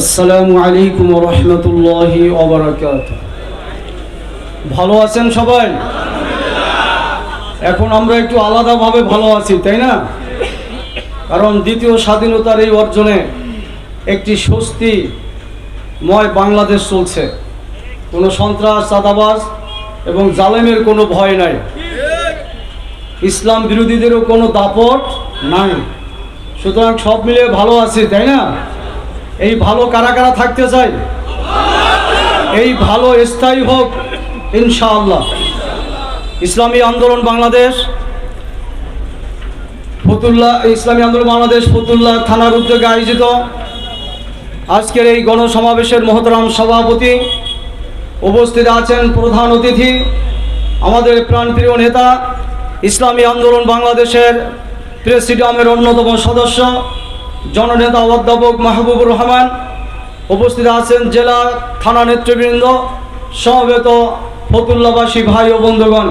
আসসালামু আলাইকুম রহমতুল্লাহি অবরাকাত ভালো আছেন সবাই? এখন আমরা একটু আলাদাভাবে ভালো আছি, তাই না? কারণ দ্বিতীয় স্বাধীনতার এই অর্জনে একটি স্বস্তিময় বাংলাদেশ চলছে। কোনো সন্ত্রাস, চাঁদাবাজ এবং জালেমের কোনো ভয় নাই। ইসলাম বিরোধীদেরও কোনো দাপট নাই। সুতরাং সব মিলিয়ে ভালো আছি, তাই না? এই ভালো কারা কারা থাকতে চাই এই ভালো স্থায়ী হোক, ইনশাআল্লাহ। ইসলামী আন্দোলন বাংলাদেশ, ফতুল্লাহ, ইসলামী আন্দোলন বাংলাদেশ, ফতুল্লাহ থানার উদ্যোগে আয়োজিত আজকের এই গণসমাবেশের মহতরাম সভাপতি উপস্থিত আছেন প্রধান অতিথি, আমাদের প্রাণপ্রিয় নেতা, ইসলামী আন্দোলন বাংলাদেশের প্রেসিডিয়ামের অন্যতম সদস্য জননেতা অধ্যাপক মাহবুবুর রহমান, উপস্থিত আছেন জেলা থানা নেতৃবৃন্দ, সমবেত ফতুল্লাবাসী ভাই ও বন্ধুগণ।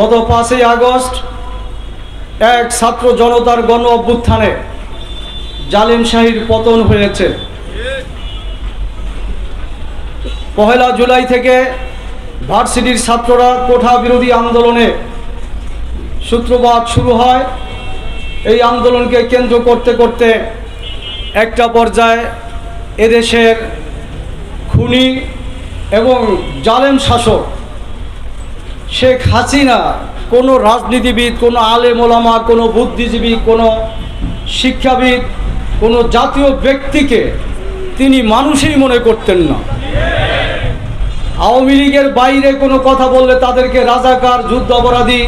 গত পাঁচই আগস্ট এক ছাত্র জনতার গণ অভ্যুত্থানে জালিম শাহীর পতন হয়েছে। পহেলা জুলাই থেকে ভার্সিটির ছাত্ররা কোঠা বিরোধী আন্দোলনে সূত্রপাত শুরু হয়। এই আন্দোলনকে কেন্দ্র করতে করতে একটা পর্যায়ে এদেশের খুনি এবং জালেম শাসক শেখ হাসিনা, কোনো রাজনীতিবিদ, কোনো আলেম ওলামা, কোনো বুদ্ধিজীবী, কোনো শিক্ষাবিদ, কোনো জাতীয় ব্যক্তিকে তিনি মানুষই মনে করতেন না। আওয়ামী লীগের বাইরে কোনো কথা বললে তাদেরকে রাজাকার যুদ্ধ অপরাধী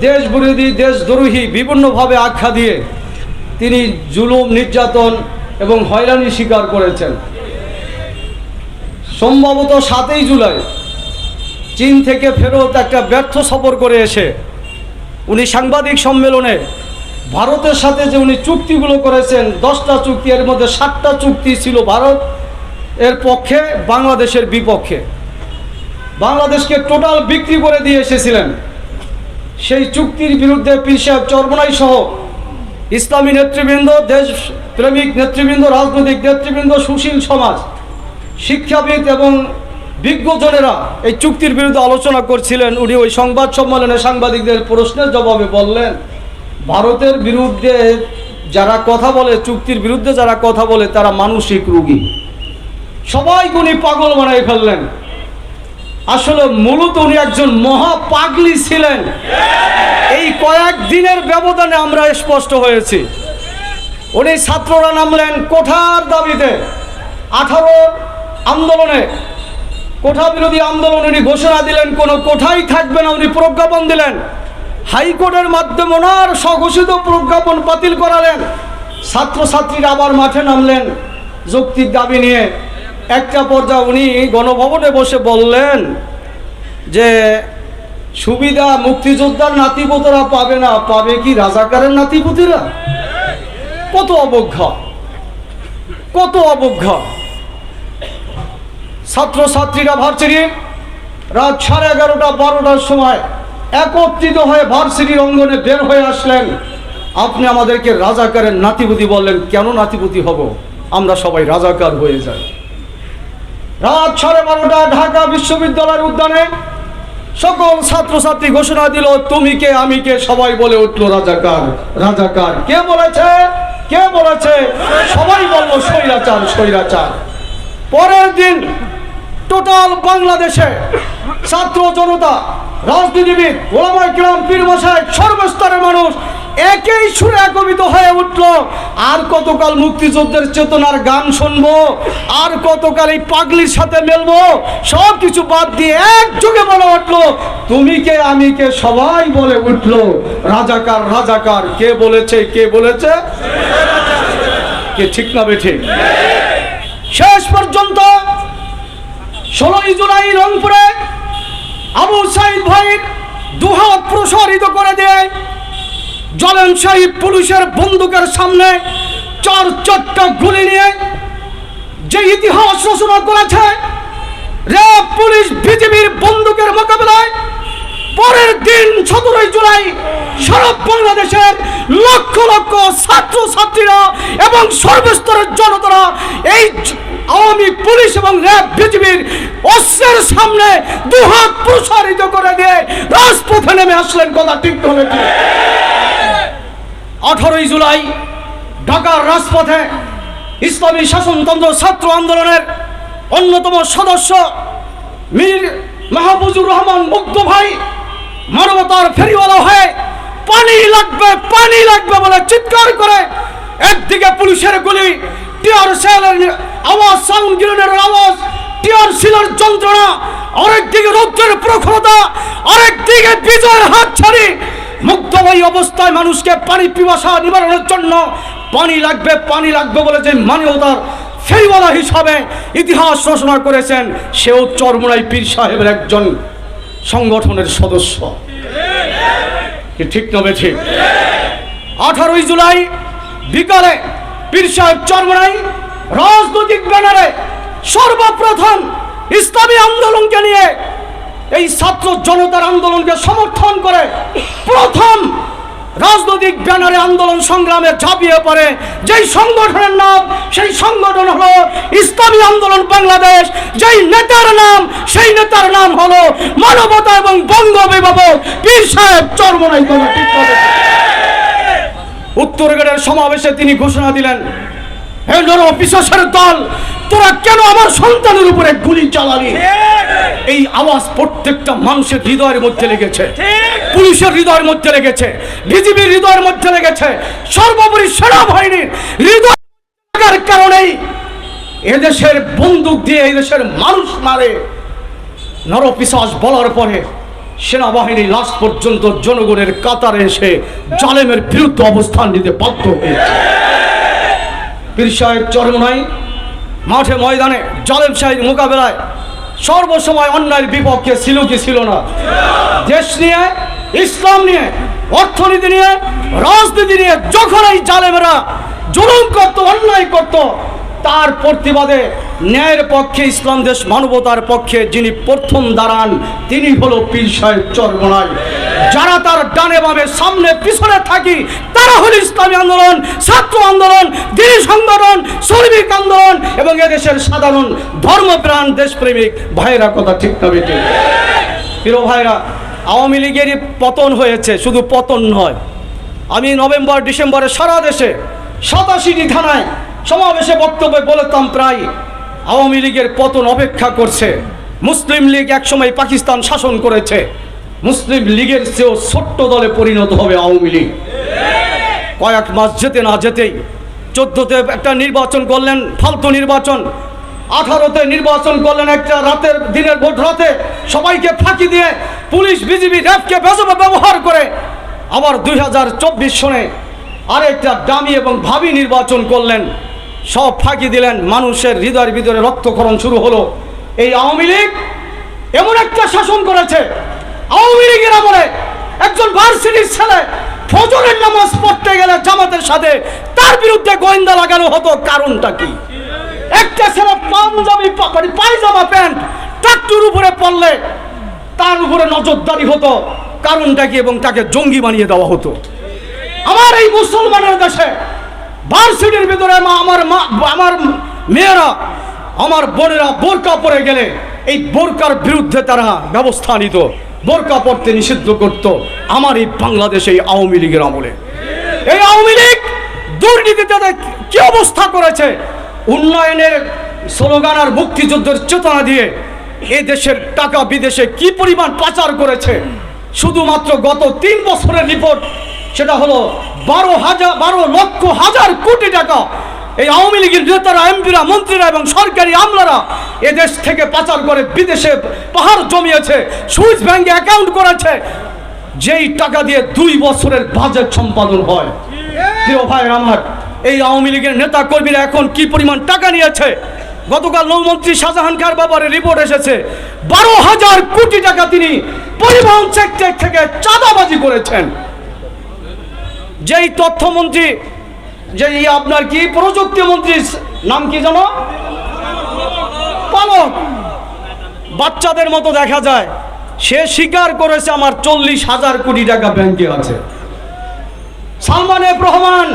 দেশ বিরোধী দেশদ্রোহী বিভিন্নভাবে আখ্যা দিয়ে তিনি জুলুম, নির্যাতন এবং হয়রানি স্বীকার করেছেন। সম্ভবত সাতই জুলাই চীন থেকে ফেরত একটা ব্যর্থ সফর করে এসে উনি সাংবাদিক সম্মেলনে ভারতের সাথে যে উনি চুক্তিগুলো করেছেন, দশটা চুক্তি, এর মধ্যে সাতটা চুক্তি ছিল ভারত এর পক্ষে, বাংলাদেশের বিপক্ষে। বাংলাদেশকে টোটাল বিক্রি করে দিয়ে এসেছিলেন। সেই চুক্তির বিরুদ্ধে পীর সাহেব চরমনাই সহ ইসলামী নেতৃবৃন্দ দেশ প্রেমিক নেতৃবৃন্দ, রাজনৈতিক নেতৃবৃন্দ, সুশীল সমাজ, শিক্ষাবিদ এবং বিজ্ঞজনেরা এই চুক্তির বিরুদ্ধে আলোচনা করছিলেন। উনি ওই সংবাদ সম্মেলনে সাংবাদিকদের প্রশ্নের জবাবে বললেন, ভারতের বিরুদ্ধে যারা কথা বলে, চুক্তির বিরুদ্ধে যারা কথা বলে, তারা মানসিক রুগী। সবাইকে উনি পাগল বানাই ফেললেন। আসলে মূলত উনি একজন মহা পাগলি ছিলেন। এই কয়েক দিনের ব্যবধানে আমরা স্পষ্ট হয়েছি। উনি ছাত্ররা নামলেন কোঠার দাবিতে। আঠারো আন্দোলনে কোঠা বিরোধী আন্দোলন উনি ঘোষণা দিলেন, কোনো কোঠাই থাকবে না, উনি প্রজ্ঞাপন দিলেন। হাইকোর্টের মাধ্যমে ওনার স্বঘোষিত প্রজ্ঞাপন বাতিল করালেন। ছাত্রছাত্রীরা আবার মাঠে নামলেন যৌক্তিক দাবি নিয়ে। একটা পর্যায়ে উনি গণভবনে বসে বললেন যে, সুবিধা মুক্তিযোদ্ধার নাতিপুতরা পাবে না, পাবে কি রাজাকারের নাতিপুতিরা? কত অবজ্ঞা কত অবজ্ঞা। ছাত্রছাত্রীরা ভার্সিটির রাত সাড়ে এগারোটা, বারোটার সময় একত্রিত হয়ে ভার্সিটির অঙ্গনে বের হয়ে আসলেন। আপনি আমাদেরকে রাজাকারের নাতিপুতি বললেন, কেন নাতিপুতি হব? আমরা সবাই রাজাকার হয়ে যাই। রাত সাড়ে বারোটা ঢাকা বিশ্ববিদ্যালয়ের উদ্যানে সকল ছাত্রছাত্রী ঘোষণা দিল, তুমি কে, আমি কে? সবাই বলে উঠল, রাজাকার রাজাকার। কে বলেছে? কে বলেছে? সবাই বলল, স্বৈরাচার স্বৈরাচার। পরের দিন টোটাল বাংলাদেশে ছাত্র জনতা, রাজনীতিবিদ ওলামাই কিরাম পীর মশাই সর্বস্তরের মানুষ একই সুরে একবিত হয়ে উঠল। আর কতকাল মুক্তিযুদ্ধের চেতনার গান শুনব, আর কতকাল এই পাগলির সাথে মেলবো, সব কিছু বাদ দিয়ে একযোগে বলে উঠল, তুমি কে, আমি কে, সবাই বলে উঠল, রাজাকার রাজাকার, কে বলেছে কে বলেছে? কে ঠিক না বে ঠিক শেষ পর্যন্ত ষোলোই জুলাই রংপুরে আবু সাইদ ভাই দুহাত প্রসারিত করে দেয় জলেন সাহিব পুলিশের বন্দুকের সামনে চার চারটা গুলি নিয়ে যে ইতিহাস রচনা করেছে র্যাব পুলিশ বিজেপির বন্দুকের মোকাবেলায় পরের দিন সতেরোই জুলাই সারা বাংলাদেশের লক্ষ লক্ষ ছাত্র ছাত্রীরা এবং সর্বস্তরের জনতারা এই আওয়ামী পুলিশ এবং র্যাব বিজিবির অস্ত্রের সামনে দুহাত প্রসারিত করে দিয়ে রাজপথে নেমে আসলেন কথা ঠিক হবে। কি আঠারোই জুলাই ঢাকার রাজপথে ইসলামী শাসনতন্ত্র ছাত্র আন্দোলনের অন্যতম সদস্য মীর মাহবুজুর রহমান মুগ্ধ ভাই মানবতার ফেরিওয়ালা হয়ে পানি লাগবে পানি লাগবে বলে চিৎকার করে একদিকে পুলিশের গুলি, টিয়ার সেলের আওয়াজ, সাউন্ড গ্রেনেডের আওয়াজ, টিয়ার শিলার যন্ত্রণা, আরেকদিকে রৌদ্রের প্রখরতা, আরেকদিকে বিজয়ের হাত ছাড়ি মুগ্ধময়ী অবস্থায় মানুষকে পানি পিপাসা নিবারণের জন্য পানি লাগবে পানি লাগবে বলে যে মানবতার ফেরিওয়ালা হিসাবে ইতিহাস রচনা করেছেন সেও চরমুনাই পীর সাহেবের একজন সংগঠনের সদস্য। ঠিক নবে ঠিক? আঠারোই জুলাই বিকালে পীর সাহেব চরমুনাই রাজনৈতিক ব্যানারে সর্বপ্রথম ইসলামী আন্দোলনকে নিয়ে এই ছাত্র জনতার আন্দোলনকে সমর্থন করে প্রথম রাজনৈতিক ব্যানারে আন্দোলন সংগ্রামে ঝাঁপিয়ে পড়ে। যেই সংগঠনের নাম, সেই সংগঠন হলো ইসলামী আন্দোলন বাংলাদেশ। যেই নেতার নাম, সেই নেতার নাম হলো মানবতা এবং বঙ্গ অভিভাবক পীর সাহেব চরমনাই উত্তরগড়ের সমাবেশে তিনি ঘোষণা দিলেন, হে নর পিসাসের দল, তোরা কেন আমার সন্তানের উপরে গুলি চালালি? এই আওয়াজ প্রত্যেকটা মানুষের হৃদয়ের মধ্যে লেগেছে। পুলিশের হৃদয়ের মধ্যে লেগেছে। বিজিবির হৃদয়ের মধ্যে লেগেছে। সর্বোপরি সেনাবাহিনীর হৃদয় লাগার কারণেই এদেশের বন্দুক দিয়ে এদেশের মানুষ মারে। নরপিসাস বলার পরে সেনাবাহিনী লাস্ট পর্যন্ত জনগণের কাতারে এসে জালেমের বিরুদ্ধে অবস্থান নিতে বাধ্য হয়েছে। পীর সাহেব চরমনাই মাঠে ময়দানে জালেম সাহেব মোকাবেলায় সর্বসময় অন্যায়ের বিপক্ষে ছিল কি ছিল না? দেশ নিয়ে, ইসলাম নিয়ে, অর্থনীতি নিয়ে, রাজনীতি নিয়ে যখন এই জালেমেরা জুলুম করতো, অন্যায় করতো, তার প্রতিবাদে ন্যায়ের পক্ষে, ইসলাম দেশ মানবতার পক্ষে যিনি প্রথম দাঁড়ান, তিনি হলো পীর সাহেব চরমনাই। যারা তার ডানে বামে সামনে পিছনে থাকি, তারা হলো ইসলামী আন্দোলন, ছাত্র আন্দোলন, দিনী সংগঠন, শ্রমিক আন্দোলন এবং এদেশের সাধারণ ধর্মপ্রাণ দেশপ্রেমিক ভাইরা কথা ঠিক না প্রিয় ভাইরা, আওয়ামী লীগেরই পতন হয়েছে, শুধু পতন নয়। আমি নভেম্বর, ডিসেম্বরে সারা দেশে সাতাশিটি থানায় সমাবেশে বক্তব্যে বলতাম প্রায়, আওয়ামী লীগের পতন অপেক্ষা করছে। মুসলিম লীগ একসময় পাকিস্তান শাসন করেছে। মুসলিম লীগের চেয়েও ছোট্ট দলে পরিণত হবে আওয়ামী লীগ। কয়েক মাস যেতে না যেতেই চোদ্দোতে একটা নির্বাচন করলেন, ফালতু নির্বাচন। আঠারোতে নির্বাচন করলেন একটা রাতের দিনের ভোট রাতে সবাইকে ফাঁকি দিয়ে পুলিশ, বিজিবি, র্যাবকে বেজবে ব্যবহার করে আবার দুই হাজার চব্বিশ সনে আরেকটা দামি এবং ভাবি নির্বাচন করলেন। সব ফাঁকি দিলেন, মানুষের হৃদয়ের ভিতরে রক্তক্ষরণ শুরু হলো। এই আওয়ামী লীগ এমন একটা শাসন করেছে আওয়ামী লীগের আমলে একজন ভার্সিটির ছেলে ফজরের নামাজ পড়তে গেলে জামাতের সাথে তার বিরুদ্ধে গোয়েন্দা লাগানো হতো, কারণটা কি? একটা ছেলে পাঞ্জাবি মানে পায়জামা প্যান্ট ট্রাক্টর উপরে পড়লে তার উপরে নজরদারি হতো, কারণটা কি? এবং তাকে জঙ্গি বানিয়ে দেওয়া হতো। আমার এই মুসলমানের দেশে ভার্সিটির ভিতরে মা আমার মা আমার মেয়েরা, আমার বোনেরা বোরকা পরে গেলে এই বোরকার বিরুদ্ধে তারা ব্যবস্থা নিত। বোরকা পড়তে নিষিদ্ধ করত আমার এই বাংলাদেশে এই আওয়ামী লীগের আমলে। এই আওয়ামী লীগ দুর্নীতিতে কি অবস্থা করেছে? উন্নয়নের স্লোগান আর মুক্তিযুদ্ধের চেতনা দিয়ে এ দেশের টাকা বিদেশে কি পরিমাণ পাচার করেছে? শুধুমাত্র গত তিন বছরের রিপোর্ট, সেটা হলো বারো হাজার, বারো লক্ষ হাজার কোটি টাকা এই আওয়ামী লীগের নেতারা, এমপিরা, মন্ত্রীরা এবং সরকারি আমলারা এদেশ থেকে পাচার করে বিদেশে পাহাড় জমিয়েছে, সুইস ব্যাংকে অ্যাকাউন্ট করেছে। যেই টাকা দিয়ে দুই বছরের বাজেট সম্পাদন হয়। প্রিয় ভাই, আমার এই আওয়ামী লীগের নেতা কর্মীরা এখন কি পরিমাণ টাকা নিয়েছে? গতকাল নৌমন্ত্রী শাহজাহান খার ব্যাপারে রিপোর্ট এসেছে, বারো হাজার কোটি টাকা তিনি পরিবহন সেক্টর থেকে চাঁদাবাজি করেছেন। যেই তথ্যমন্ত্রী যে এই আপনার কি প্রযুক্তি মন্ত্রীর নাম কি জানো? পালক। বাচ্চাদের মতো দেখা যায়। সে স্বীকার করেছে আমার চল্লিশ হাজার কোটি টাকা ব্যাংকে আছে। সালমান রহমান,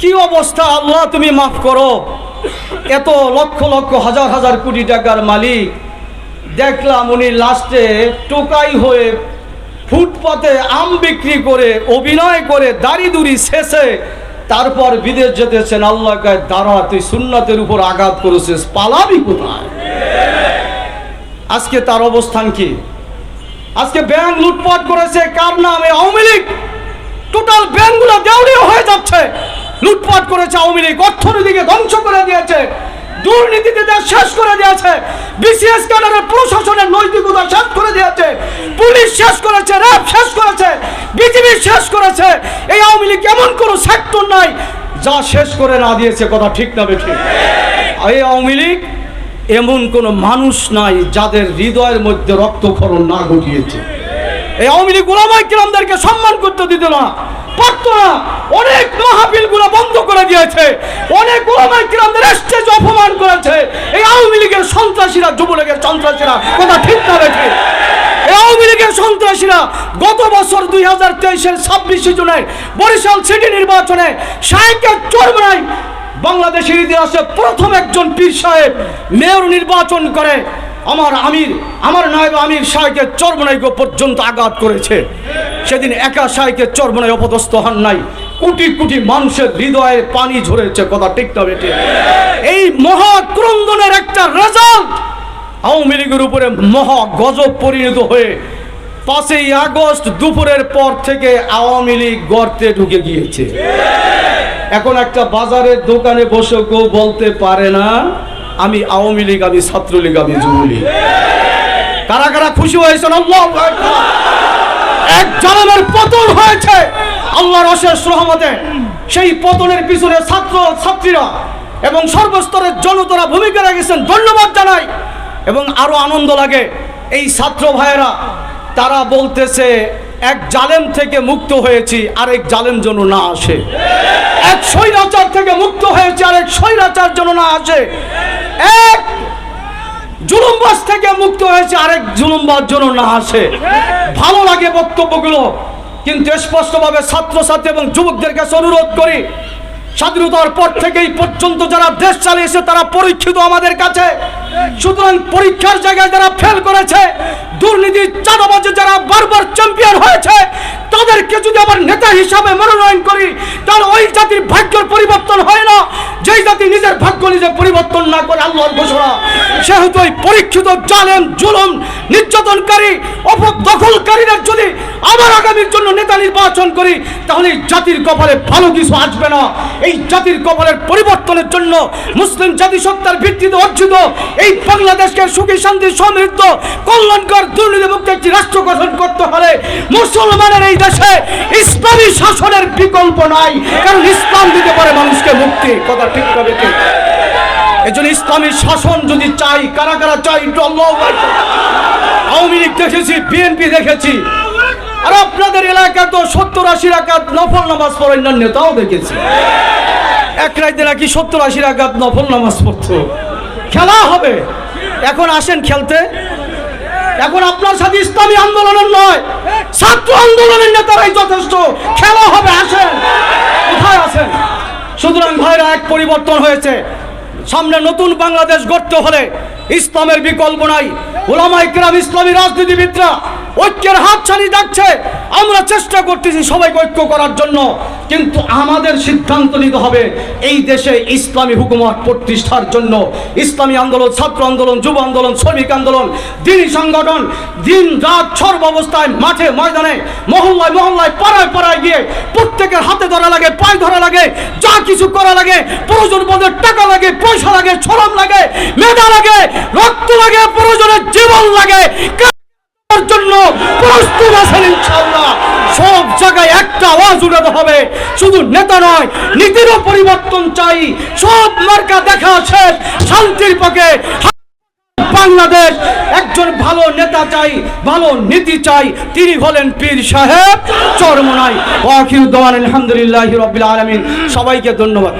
কি অবস্থা? আল্লাহ তুমি মাফ করো। এত লক্ষ লক্ষ হাজার হাজার কোটি টাকার মালিক। দেখলাম উনি লাস্টে টোকাই হয়ে ফুটপাতে আম বিক্রি করে, অভিনয় করে, দাড়ি দুড়ি শেষে তারপর বিদেশ যেতেছেন, আল্লাহ কায়, দাঁড়া, তুই সুন্নাতের উপর আঘাত করেছিস, পালাবি কোথায়? আজকে তার অবস্থান কি? আজকে ব্যাংক লুটপাট করেছে, কার নামে? আওয়ামী লীগ। টোটাল ব্যাংকগুলো দেউলিয়া হয়ে যাচ্ছে। লুটপাট করেছে আওয়ামী লীগ, অর্থনীতিকে ধ্বংস করে দিয়েছে, দুর্নীতিতে শেষ করে দিয়েছে। বিসিএস ক্যাডারের প্রশাসনের নৈতিকতা পুলিশ শেষ করেছে, র্যাব শেষ করেছে বিজেপি শেষ করেছে। এই আওয়ামী লীগ এমন কোনো সেক্টর নাই যা শেষ করে না দিয়েছে, কথা ঠিক না বেঠিক। এই আওয়ামী লীগ এমন কোনো মানুষ নাই যাদের হৃদয়ের মধ্যে রক্তক্ষরণ না ঘটিয়েছে। এই আওয়ামী লীগ গোলামাই কিরামদেরকে সম্মান করতে দিত না, পারতো না। অনেক মাহফিলগুলো বন্ধ করে দিয়েছে, অনেক গোলামাই কিরামদের স্টেজ অপমান করেছে। এই আওয়ামী লীগের সন্ত্রাসীরা, যুবলীগের সন্ত্রাসীরা, কথা ঠিক না এই আওয়ামী লীগের সন্ত্রাসীরা গত বছর দুই হাজার তেইশের ছাব্বিশে জুনের বরিশাল সিটি নির্বাচনে বাংলাদেশের ইতিহাসে প্রথম একজন পীর সাহেব মেয়র নির্বাচন করে। আমার আমির, আমার নায়েব আমির শাহকে চর্মনাইক পর্যন্ত আঘাত করেছে। সেদিন একা শাহকে চর্মনাই অপদস্থ হন নাই। কোটি কোটি মানুষের হৃদয়ে পানি ঝরেছে, কথা ঠিক না এই আওয়ামী উপরে মহা গজব পরিণত হয়ে পাঁচই আগস্ট দুপুরের পর থেকে আওয়ামী লীগ গর্তে ঢুকে গিয়েছে। এখন একটা বাজারের দোকানে বসে কেউ বলতে পারে না, আমি আওয়ামী লীগ, আমি ছাত্রলীগ, আমি যুবলীগ। কারা কারা খুশি হয়েছেন? এক জালেমের পতন হয়েছে, আল্লাহর অশেষ রহমতে। সেই পতনের পিছনে ছাত্র, ছাত্রীরা এবং সর্বস্তরের জনতারা ভূমিকা রেখেছেন। ধন্যবাদ জানাই। এবং আরও আনন্দ লাগে। এই ছাত্র ভাইয়েরা, তারা বলতেছে, এক জালেম থেকে মুক্ত হয়েছি, আরেক জালেম যেন না আসে। এক স্বৈরাচার থেকে মুক্ত হয়েছে, আরেক স্বৈরাচার যেন না আসে। এক জুলুমবাস থেকে মুক্ত হয়েছে, আরেক জুলুমবাস যেন না আসে। ভালো লাগে বক্তব্যগুলো, কিন্তু স্পষ্টভাবে ছাত্রছাত্রী এবং যুবকদের কাছে অনুরোধ করি স্বাধীনতার পর থেকে এই পর্যন্ত যারা দেশ চালিয়েছে, তারা পরীক্ষিত আমাদের কাছে। সুতরাং পরীক্ষার জায়গায় যারা ফেল করেছে, দুর্নীতি, চাঁদাবাজে যারা বারবার চ্যাম্পিয়ন হয়েছে, তাদেরকে যদি আবার নেতা হিসাবে মনোনয়ন করি, তাহলে ওই জাতির ভাগ্যের পরিবর্তন হয় না। যেই জাতি নিজের ভাগ্য নিজে পরিবর্তন না করে, আল্লাহর ঘোষণা। সেহেতু ওই পরীক্ষিত, জালেম, জুলুম, নির্যাতনকারী, অপদখলকারীদের যদি আবার আগামীর জন্য নির্বাচন করি, তাহলে জাতির কপালে ভালো কিছু আসবে না। এই জাতির কপালের পরিবর্তনের জন্য মুসলিম জাতিসত্তার ভিত্তিতে অর্জিত এই বাংলাদেশকে সুখী, শান্তি, সমৃদ্ধ, কল্যাণকর, দুর্নীতিমুক্ত একটি রাষ্ট্র গঠন করতে হলে মুসলমানের এই দেশে ইসলামী শাসনের বিকল্প নাই, কারণ ইসলাম দিতে পারে মানুষকে মুক্তি। কথা ঠিক হবে ঠিক এজন্য ইসলামী শাসন যদি চাই, কারা কারা চাই আওয়ামী লীগ দেখেছি, বিএনপি দেখেছি। আর আপনাদের এলাকায় তো সত্তর আশি রাকাত নফল নামাজ পড়েন নেতাও দেখেছি। এক রাইতে নাকি সত্তর আশি রাকাত নফল নামাজ পড়তো। খেলা হবে। এখন আসেন খেলতে। এখন আপনার সাথে ইসলামী আন্দোলনের নয়, ছাত্র আন্দোলনের নেতারাই যথেষ্ট। খেলা হবে, আসেন। কোথায় আছেন? সুতরাং ভাইরা, এক পরিবর্তন হয়েছে। সামনে নতুন বাংলাদেশ গড়তে হলে ইসলামের বিকল্প নাই। ওলামা ইকরাম ইসলামী রাজনীতিবিদরা ঐক্যের হাত ছাড়িয়ে যাচ্ছে আমরা চেষ্টা করতেছি সবাইকে ঐক্য করার জন্য। কিন্তু আমাদের সিদ্ধান্ত নিতে হবে এই দেশে ইসলামী হুকুমত প্রতিষ্ঠার জন্য। ইসলামী আন্দোলন, ছাত্র আন্দোলন, যুব আন্দোলন, শ্রমিক আন্দোলন, দিনী সংগঠন, দিন রাত সর্ব অবস্থায় মাঠে, ময়দানে, মহল্লায় মহল্লায়, পাড়ায় পাড়ায় গিয়ে প্রত্যেকের হাতে ধরা লাগে, পায়ে ধরা লাগে, যা কিছু করা লাগে, প্রয়োজন বোধের টাকা লাগে, পয়সা লাগে ছলম লাগে, মেধা লাগে রক্ত লাগে প্রয়োজনের জীবন লাগে। জন্য প্রস্তুত আছেন সব জায়গায় একটা আওয়াজ উঠাতে হবে। শুধু নেতা নয়, নীতিরও পরিবর্তন চাই। সব মার্কা দেখা শান্তির পক্ষে। বাংলাদেশ, একজন ভালো নেতা চাই, ভালো নীতি চাই। তিনি হলেন পীর সাহেব, চরমনাই। ওয়াকির দোয়ান আলহামদুলিল্লাহ রবিল আলমিন। সবাইকে ধন্যবাদ।